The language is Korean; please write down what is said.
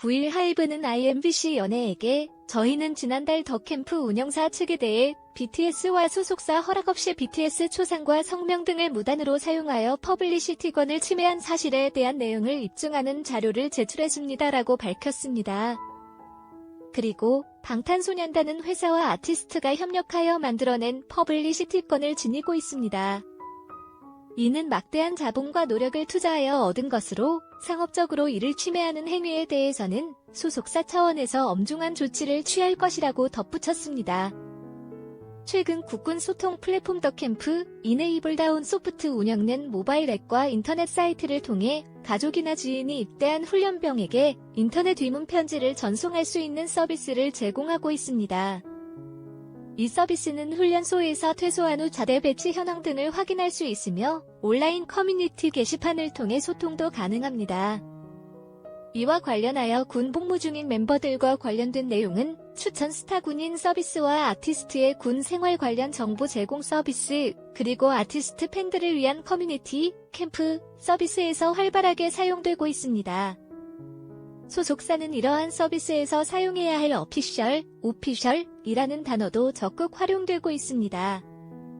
9일 하이브는 IMBC 연예에게 저희는 지난달 더 캠프 운영사 측에 대해 BTS와 소속사 허락 없이 BTS 초상과 성명 등을 무단으로 사용하여 퍼블리시티권을 침해한 사실에 대한 내용을 입증하는 자료를 제출했습니다라고 밝혔습니다. 그리고 방탄소년단은 회사와 아티스트가 협력하여 만들어낸 퍼블리시티권을 지니고 있습니다. 이는 막대한 자본과 노력을 투자하여 얻은 것으로 상업적으로 이를 침해하는 행위에 대해서는 소속사 차원에서 엄중한 조치를 취할 것이라고 덧붙였습니다. 최근 국군 소통 플랫폼 더 캠프 이네이블 다운 소프트 운영는 모바일 앱과 인터넷 사이트를 통해 가족이나 지인이 입대한 훈련병에게 인터넷 위문 편지를 전송할 수 있는 서비스를 제공하고 있습니다. 이 서비스는 훈련소에서 퇴소한 후 자대 배치 현황 등을 확인할 수 있으며 온라인 커뮤니티 게시판을 통해 소통도 가능합니다. 이와 관련하여 군 복무 중인 멤버들과 관련된 내용은 추천 스타 군인 서비스와 아티스트의 군 생활 관련 정보 제공 서비스, 그리고 아티스트 팬들을 위한 커뮤니티, 캠프, 서비스에서 활발하게 사용되고 있습니다. 소속사는 이러한 서비스에서 사용해야 할 어피셜, 오피셜이라는 단어도 적극 활용되고 있습니다.